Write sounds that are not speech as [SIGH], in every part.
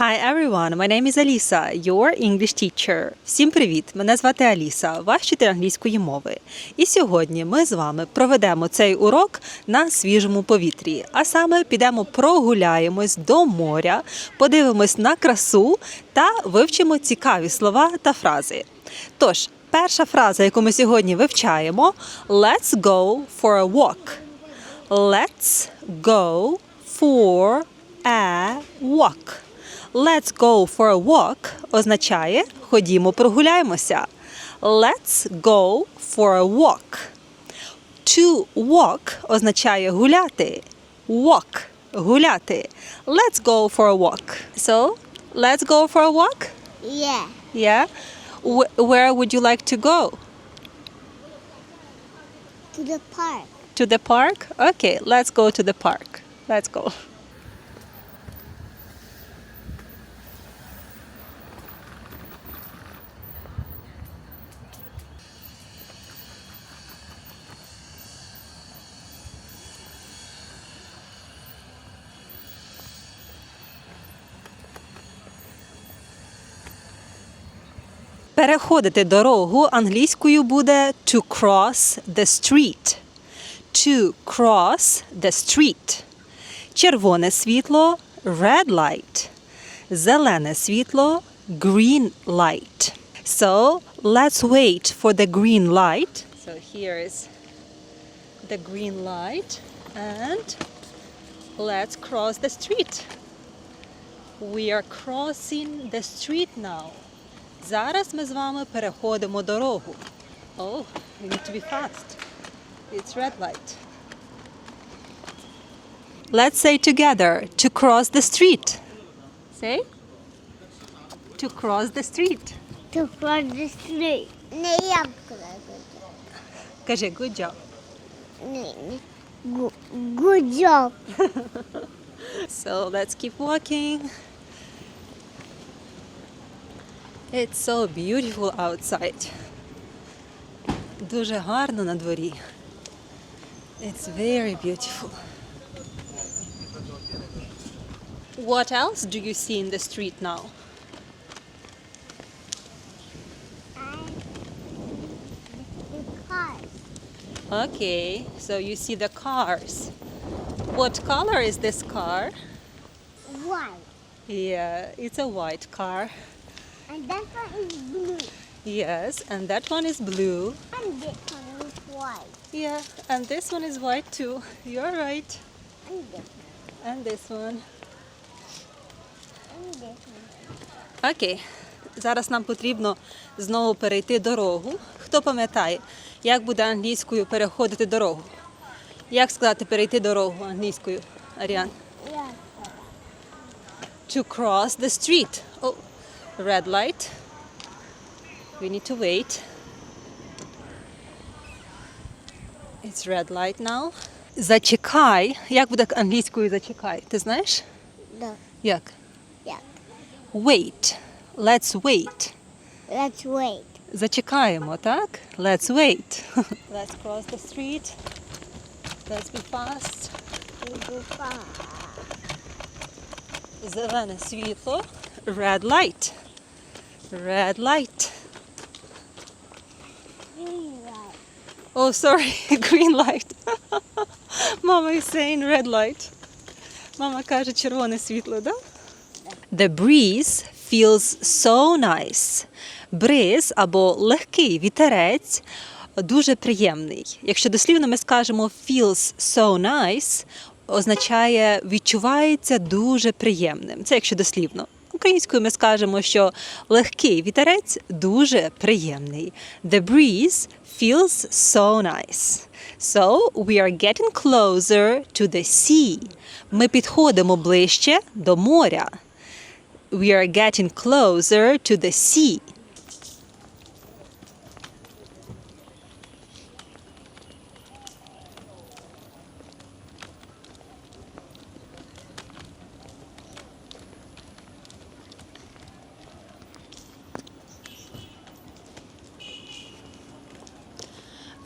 Hi everyone, my name is Alisa, your English teacher. Всім привіт! Мене звати Аліса, ваш вчитель англійської мови. І сьогодні ми з вами проведемо цей урок на свіжому повітрі. А саме підемо прогуляємось до моря, подивимось на красу та вивчимо цікаві слова та фрази. Тож, перша фраза, яку ми сьогодні вивчаємо: Let's go for a walk. Let's go for a walk. Let's go for a walk означає ходімо прогуляємося. Let's go for a walk. To walk означає гуляти. Walk гуляти. Let's go for a walk. So, let's go for a walk? Yeah. Yeah. Wh- where would you like to go? To the park. To the park? Okay, let's go to the park. Let's go. Переходити дорогу англійською буде to cross the street. To cross the street. Червоне світло red light. Зелене світло green light. So let's wait for the green light. So here is the green light and let's cross the street. We are crossing the street now. Зараз ми з вами переходимо дорогу. Oh, we need to be fast. It's red light. Let's say together to cross the street. Say to cross the street. To cross the street. Не я Кажи good job. Good job. [LAUGHS] So let's keep walking. It's so beautiful outside. Дуже гарно на дворі. It's very beautiful. What else do you see in the street now? The park. Okay, so you see the cars. What color is this car? White. Yeah, it's a white car. And that one is blue. Yes, and that one is blue. And this one is white. Yeah, and this one is white too. You're right. And this one. And this one. And this one. Окей. Зараз нам потрібно знову перейти дорогу. Хто пам'ятає, як буде англійською переходити дорогу? Як сказати перейти дорогу англійською, Аріан? To cross the street. Oh, red light. We need to wait. It's red light now. Зачекай. Як буде англійською зачекай? Ти знаєш? No. Як? Yeah. Wait. Let's wait. Let's wait. Зачекаємо, так? Let's wait. [LAUGHS] Let's cross the street. Let's be fast. We'll do fine. Зелене світло. Red light. Red light. [LAUGHS] Green light. Oh, sorry, green light. Mama is saying red light. Мама каже червоне світло, да? The breeze feels so nice. Бриз або легкий вітерець дуже приємний. Якщо дослівно ми скажемо feels so nice, означає відчувається дуже приємним. Це якщо дослівно. Українською ми скажемо, що легкий вітерець дуже приємний. The breeze feels so nice. So we are getting closer to the sea. Ми підходимо ближче до моря. We are getting closer to the sea.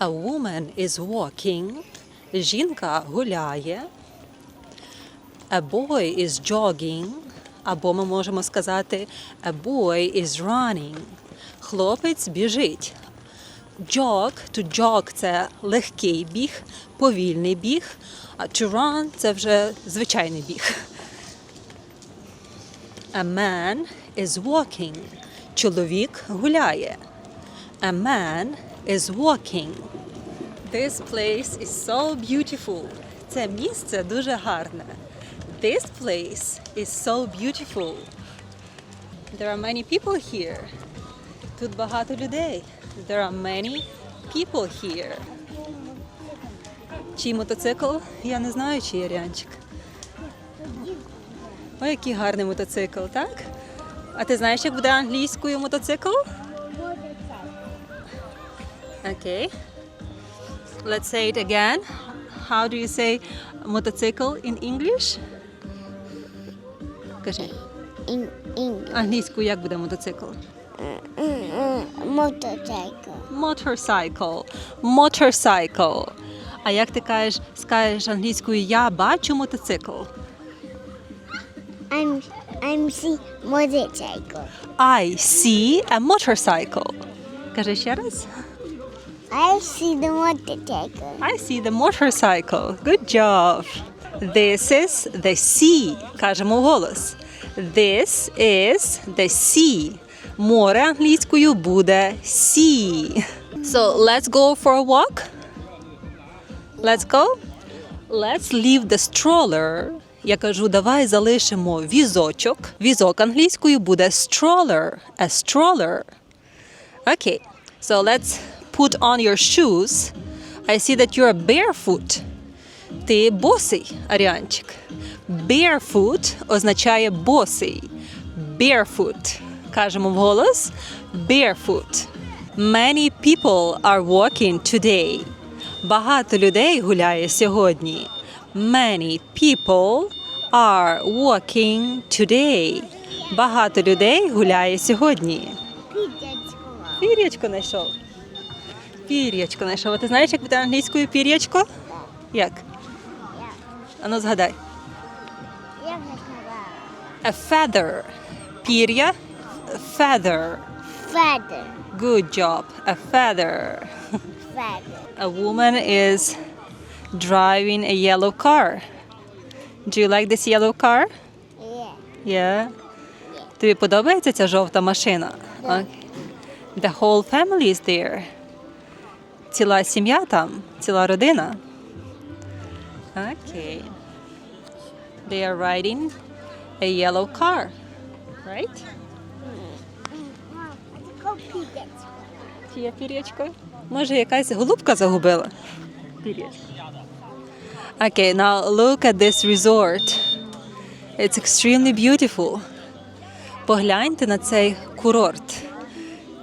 A woman is walking. Жінка гуляє. A boy is jogging. Або ми можемо сказати A boy is running. Хлопець біжить. Jog, to jog – це легкий біг, повільний біг, а to run – це вже звичайний біг. A man is walking. Чоловік гуляє. A man is walking. This place is so beautiful. Це місце дуже гарне. This place is so beautiful. There are many people here. Тут багато людей. There are many people here. Чий мотоцикл? Я не знаю, чий Ярянчик. Ой, який гарний мотоцикл, так? А ти знаєш, як буде англійською мотоцикл? Okay. Let's say it again. How do you say motorcycle in English? Кажи. In English. Англійською як буде мотоцикл? Motorcycle. Motorcycle. Motorcycle. А як ти кажеш, скажеш англійською я бачу мотоцикл? I'm I'm see motorcycle. I see a motorcycle. Кажи ще раз. I see the motorcycle. I see the motorcycle. Good job. This is the sea. Кажемо вголос. This is the sea. Море англійською буде sea. So let's go for a walk. Let's go. Let's leave the stroller. Я кажу, давай залишимо візочок. Візок англійською буде stroller. A stroller. Okay, so let's put on your shoes. I see that you're barefoot. Ти босий, Аріанчик. Barefoot означає босий. Barefoot. Кажемо вголос. Barefoot. Many people are walking today. Багато людей гуляє сьогодні. Many people are walking today. Багато людей гуляє сьогодні. Пір'ячко знайшов. Пір'ячко знайшов. А ти знаєш, як буде англійською пір'ячко? Як? Ану згадай. Як сказала? A feather. Пір'я. Feather. Feather. Good job. A feather. Feather. A woman is driving a yellow car. Do you like this yellow car? Yeah. Yeah. Тобі подобається ця жовта машина? Okay. The whole family is there. Ціла сім'я там, ціла родина. Okay. They are riding a yellow car, right? Мам, а тако пітечко. Чи є пір'ячко? Може, якась голубка загубила? Пір'ячко. Okay, now look at this resort. It's extremely beautiful. Погляньте на цей курорт.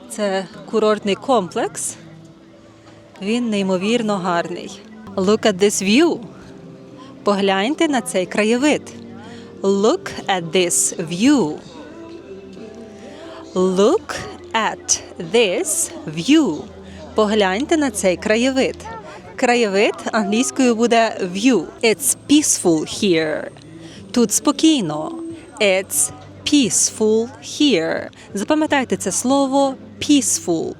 Це курортний комплекс. Він неймовірно гарний. Look at this view. Погляньте на цей краєвид. Look at this view. Look at this view. Погляньте на цей краєвид. Краєвид англійською буде view. It's peaceful here. Тут спокійно. It's peaceful here. Запам'ятайте це слово peaceful.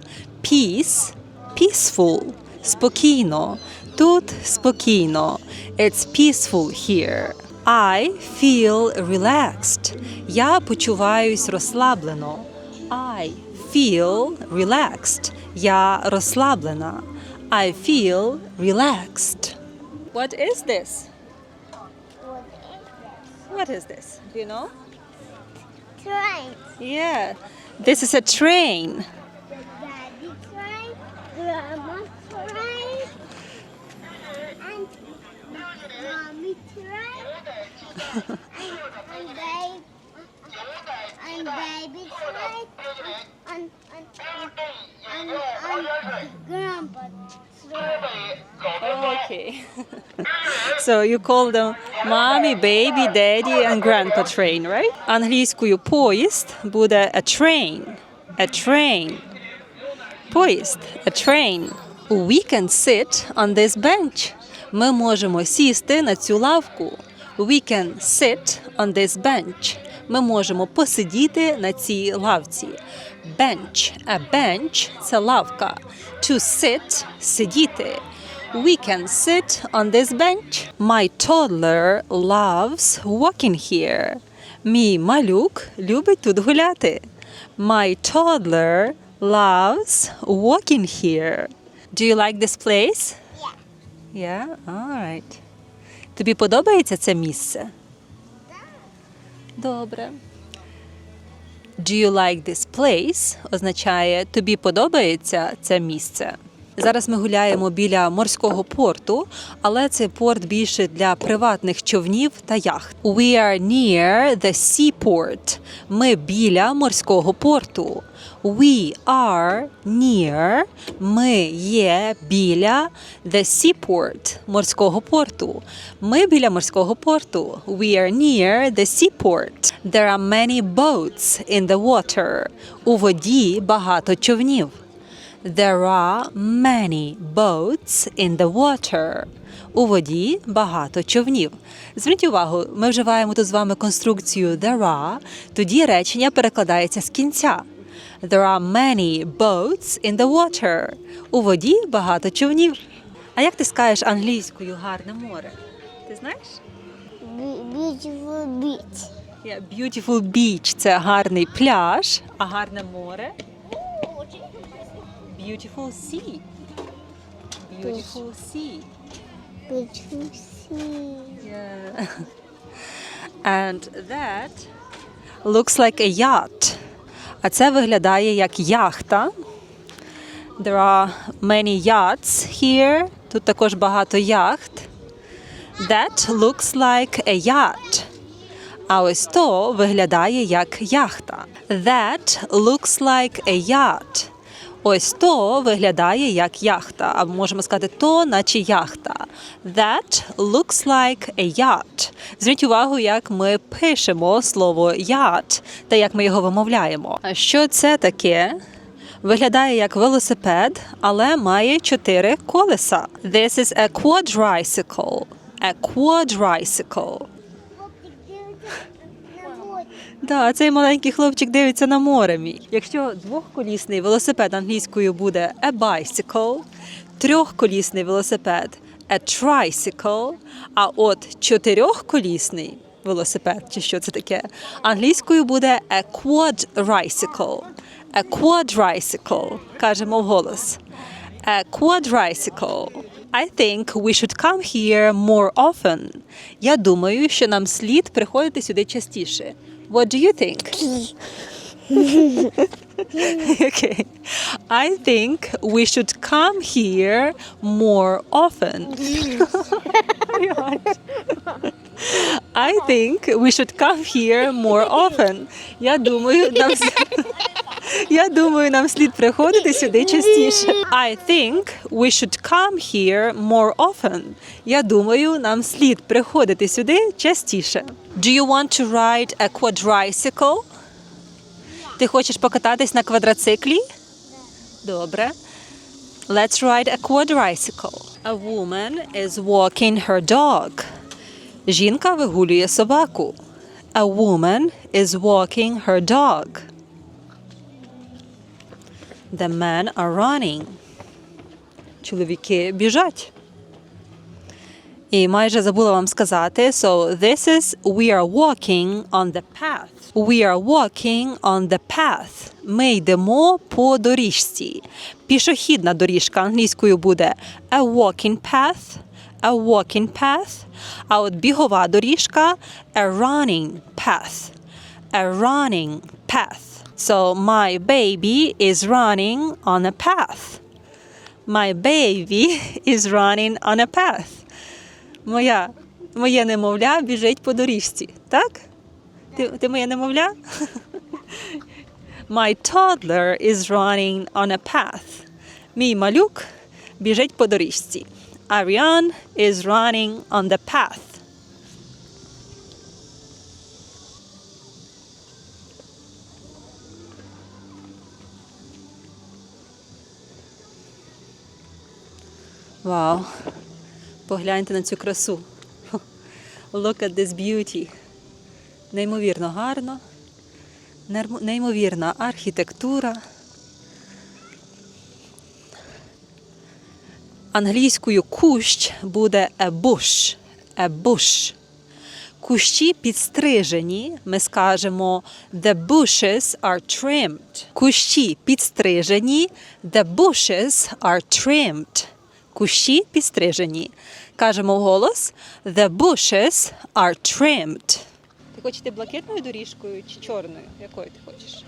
Peace peaceful. Спокійно. Тут спокійно. It's peaceful here. I feel relaxed. Я почуваюсь розслаблено. I feel relaxed. Я розслаблена. I feel relaxed. What is this? What is this? What is this? Do you know? Train. Yeah. This is a train. Daddy train. Grandma train. And mommy train. and, babe. And baby train. And, and, and, and, and grandpa train. Okay. [LAUGHS] so you call them mommy, baby, daddy and grandpa train, right? Англійською поїзд буде a train. A train. Поїзд. A train. We can sit on this bench. Ми можемо сісти на цю лавку. We can sit on this bench. ми можемо посидіти на цій лавці. Bench. A bench – це лавка. To sit – сидіти. We can sit on this bench. My toddler loves walking here. Мій малюк любить тут гуляти. My toddler loves walking here. Do you like this place? Yeah. Yeah? All right. Тобі подобається це місце? Добре. Do you like this place? означає тобі подобається це місце. Зараз ми гуляємо біля морського порту, але цей порт більше для приватних човнів та яхт. We are near the seaport. Ми біля морського порту. We are near. Ми є біля the seaport морського порту. Ми біля морського порту. We are near the seaport. There are many boats in the water. У воді багато човнів. There are many boats in the water. У воді багато човнів. Зверніть увагу, ми вживаємо тут з вами конструкцію there are, тоді речення перекладається з кінця. There are many boats in the water. У воді багато човнів. А як ти скажеш англійською гарне море? Ти знаєш? Be- beautiful beach. Yeah, beautiful beach – це гарний пляж, а гарне море Beautiful sea. Beautiful sea. Beautiful sea. Yeah. And that looks like a yacht. А це виглядає як яхта. There are many yachts here. Тут також багато яхт. That looks like a yacht. А ось то виглядає як яхта. That looks like a yacht. Ось то виглядає як яхта. Або можемо сказати то, наче яхта. That looks like a yacht. Зверніть увагу, як ми пишемо слово yacht та як ми його вимовляємо. Що це таке? Виглядає як велосипед, але має чотири колеса. This is a quadricycle. A quadricycle. Да, цей маленький хлопчик дивиться на море мій. Якщо двохколісний велосипед англійською буде a bicycle, трьохколісний велосипед a tricycle, а от чотирьохколісний велосипед, чи що це таке, англійською буде a quadricycle. A quadricycle, кажемо вголос. A quadricycle. I think we should come here more often. Я думаю, що нам слід приходити сюди частіше. What do you think? [LAUGHS] [LAUGHS] okay. I think we should come here more often. [LAUGHS] I think we should come here more often. Я думаю, нам я думаю, нам слід приходити сюди частіше. I think we should come here more often. Я думаю, нам слід приходити сюди частіше. Do you want to ride a quadricycle? Ти хочеш покататись на квадроциклі? Добре. Let's ride a quadricycle. A woman is walking her dog. Жінка вигулює собаку. A woman is walking her dog. The men are running. Чоловіки біжать. І майже забула вам сказати. So this is we are walking on the path. We are walking on the path. Ми йдемо по доріжці. Пішохідна доріжка англійською буде a walking path. A walking path. А от бігова доріжка a running path. A running path. So my baby is running on a path. My baby [LAUGHS] is running on a path. Моя, моє немовля біжить по доріжці, так? Ти, ти моє немовля? [LAUGHS] My toddler is running on a path. Мій малюк біжить по доріжці. Ariane is running on the path. Вау. Погляньте на цю красу. Look at this beauty. Неймовірно гарно. Неймовірна архітектура. Англійською кущ буде a bush. A bush. Кущі підстрижені. Ми скажемо the bushes are trimmed. Кущі підстрижені. The bushes are trimmed. Кущі підстрижені. Кажемо вголос The bushes are trimmed. Ти хочеш йти блакитною доріжкою чи чорною? Якою ти хочеш?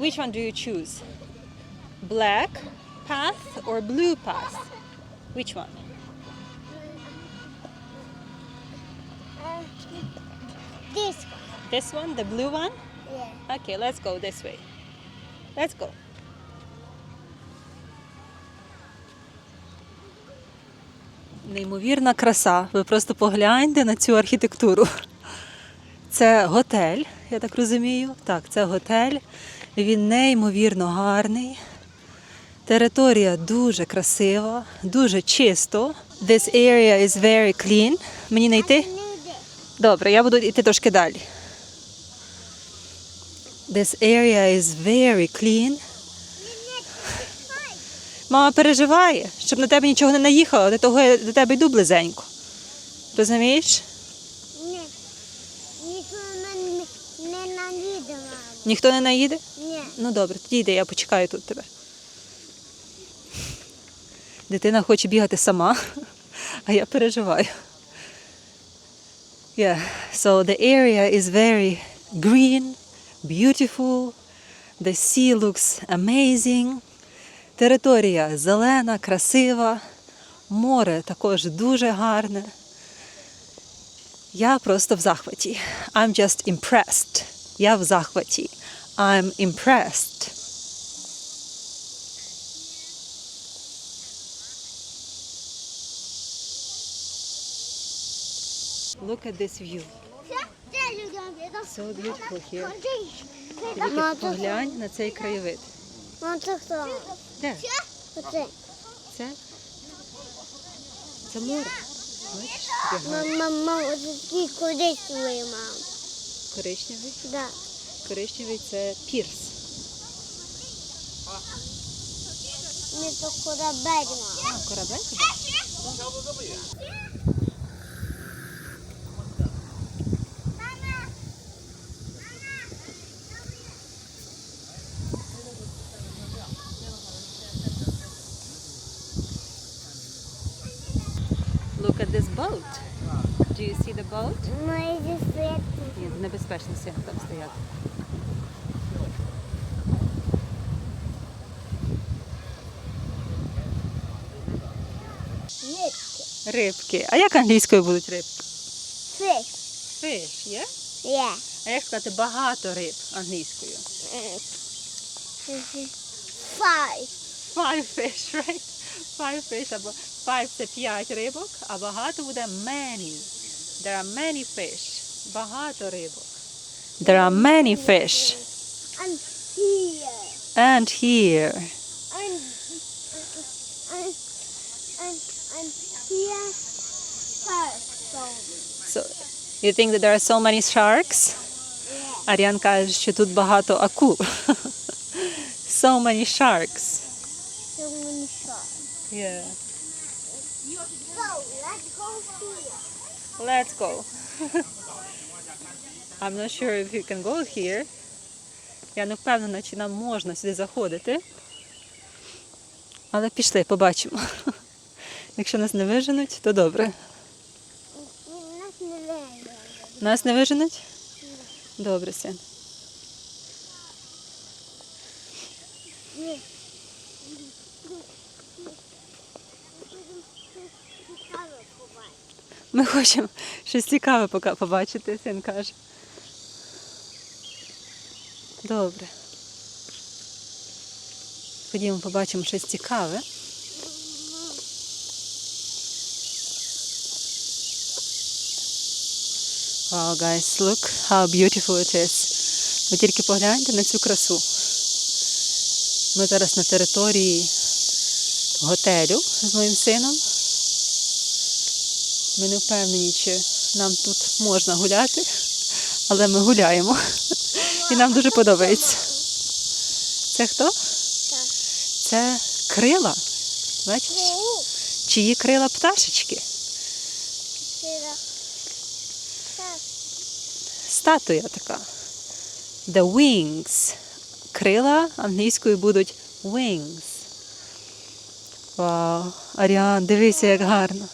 Which one do you choose? Black path or blue path? Which one? Uh, this one. This one, the blue one? Yeah. Okay, let's go this way. Let's go. Неймовірна краса. Ви просто погляньте на цю архітектуру. Це готель, я так розумію. Так, це готель. Він неймовірно гарний. Територія дуже красива, дуже чисто. This area is very clean. Мені не йти? Добре, я буду йти трошки далі. This area is very clean. Мама переживає, щоб на тебе нічого не наїхало, для того я до тебе йду близенько. Розумієш? Ні. Ніхто мене не наїде, мам. Ніхто не наїде? Ні. Ну добре, тоді йди, я почекаю тут тебе. Дитина хоче бігати сама, а я переживаю. Yeah, so the area is very green, beautiful. The sea looks amazing. Територія зелена, красива. Море також дуже гарне. Я просто в захваті. I'm just impressed. Я в захваті. I'm impressed. Look at this view. So beautiful here. Поглянь на цей краєвид. Де? Оце. Це? Це море. Бачиш? Яке. Мам, мам, мам, оце такий коричневий, мам. Коричневий. Да. Коричневий це пірс. Ми то корабель, мам. А, корабель? Look at this boat. Do світу. Ні, небезпечно сильно там стояти. Рибки. А як англійською будуть рибки? Фиш. Fish, є? Є. А як сказати багато риб англійською? Five. Five fish, right? Five fish або five це п'ять рибок, а багато буде many. There are many fish. Багато рибок. There are many fish. And here. And here. And, and, and, and here. First. So, you think that there are so many sharks? Yeah. Аріан каже, що тут багато акул. so many sharks. So many shots. Yeah. So, let's go here. Let's go. [LAUGHS] I'm not sure if you can go here. Я не впевнена, чи нам можна сюди заходити. Але пішли, побачимо. [LAUGHS] Якщо нас не виженуть, то добре. Нас не. Виженуть? Добре, син. Ми хочемо щось цікаве побачити, син каже. Добре. Ходімо, побачимо щось цікаве. Wow, guys, look how beautiful it is. Ви тільки погляньте на цю красу. Ми зараз на території готелю з моїм сином. Ми не впевнені, чи нам тут можна гуляти. але ми гуляємо. І нам дуже подобається. Це хто? Це крила. Бачиш? Чиї крила пташечки? Статуя така. The wings. Крила англійською будуть wings. Вау. Аріан, дивися, як гарно.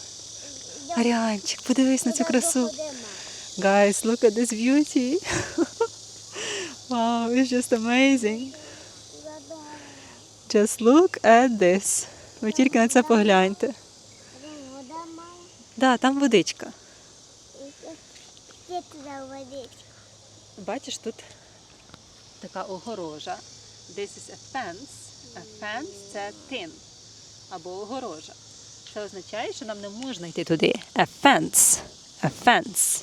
Аріанчик, подивись на цю красу. Guys, look at this beauty. [LAUGHS] wow, it's just amazing. Just look at this. Ви тільки на це погляньте. Да, там водичка. Водичка? Бачиш, тут така огорожа. This is a fence. A fence – це тин або огорожа. Це означає, що нам не можна йти туди. A fence. A fence.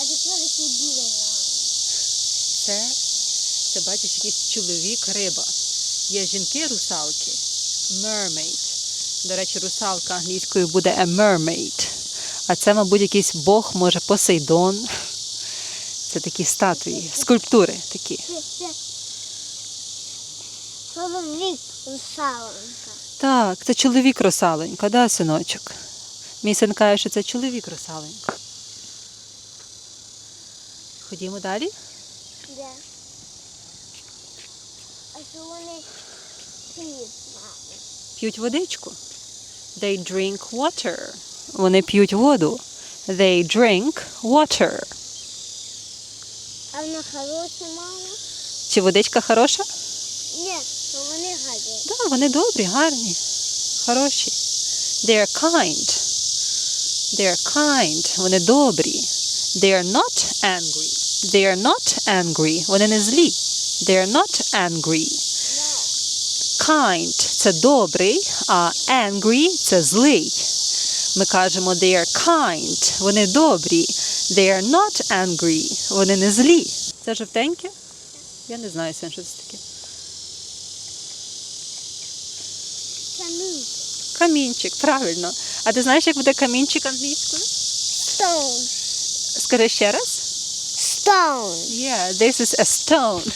А що таке біле? Це, це бачиш, якийсь чоловік риба. Є жінки-русалки. Mermaid. До речі, русалка англійською буде a mermaid. А це, мабуть, якийсь бог, може, Посейдон. Це такі статуї, скульптури такі. Чоловік русалонька. Так, це чоловік русаленька, да, синочок? Мій син каже, що це чоловік русаленька. Ходімо далі. Де? А що вони п'ють. П'ють водичку. They drink water. Вони п'ють воду. They drink water. А вона хороша, мама? Чи водичка хороша? Ні, то вони гадять. Так, да, вони добрі, гарні, хороші. They are kind. They are kind. Вони добрі. They are not angry. They are not angry. Вони не злі. They are not angry. Kind – це добрий, а angry – це злий. Ми кажемо they are kind. Вони добрі. They are not angry. Вони не злі. Це жовтеньке? Я не знаю, що це таке. Камінь. Камінчик, правильно. А ти знаєш, як буде камінчик англійською? Stone. Скажи ще раз. Stone. Yeah, this is a stone.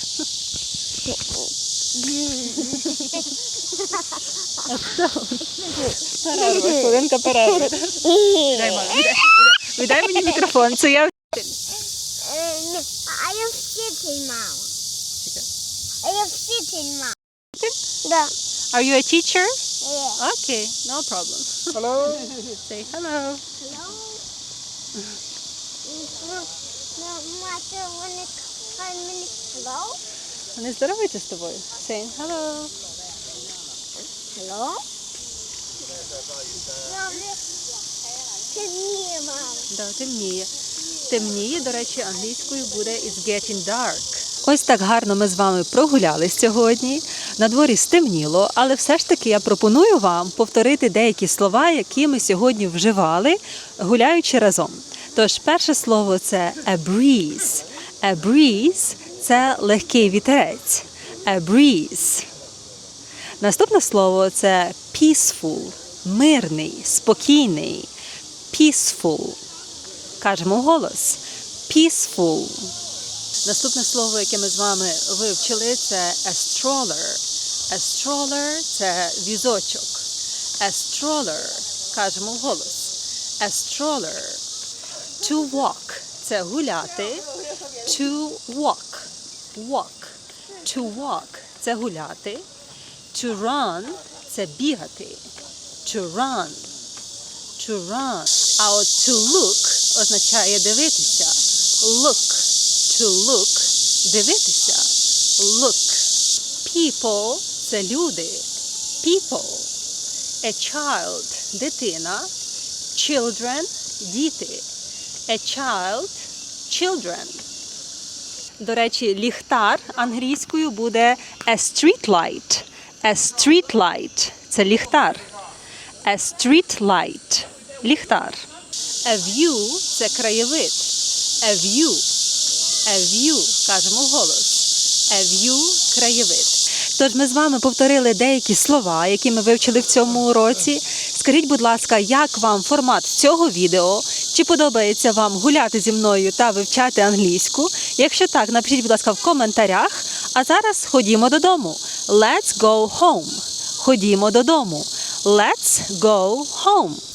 A [LAUGHS] stone. [LAUGHS] Перерва, хвилинка перерви. [LAUGHS] Віддай, віддай. Віддай мені мікрофон, це я вчитель. Е, ні, А я вчитель, мама. А я вчитель, мама. Да. Are you a teacher? Е. Okay, no problem. Hello. [LAUGHS] Say hello. Hello. Ну, ну, мати, вони кажуть мені hello. Вони здороваються з тобою? Saying hello. Hello. Мені, мама. Да, темніє. Темніє, до речі, англійською буде it's getting dark. Ось так гарно ми з вами прогулялись сьогодні. На дворі стемніло, але все ж таки я пропоную вам повторити деякі слова, які ми сьогодні вживали, гуляючи разом. Тож, перше слово це a breeze. A breeze – це легкий вітерець. A breeze. Наступне слово це peaceful, мирний, спокійний. Peaceful. Кажемо голос. Peaceful. Наступне слово, яке ми з вами вивчили, це. A stroller – це візочок. Stroller. Кажемо голос. To walk – це гуляти. Walk. Walk. To walk – це гуляти. Run – це бігати. Run. To run. А от to look означає дивитися. Look. To look – дивитися. Look. People – це люди. People. A child – дитина. Children – діти. A child – children. До речі, ліхтар англійською буде a street light. A street light – це ліхтар. A street light – ліхтар. A view – це краєвид. A view. A view – кажемо голос. A view – краєвид. Тож ми з вами повторили деякі слова, які ми вивчили в цьому уроці. Скажіть, будь ласка, як вам формат цього відео? Чи подобається вам гуляти зі мною та вивчати англійську? Якщо так, напишіть, будь ласка, в коментарях. А зараз ходімо додому. Let's go home. Ходімо додому. Let's go home.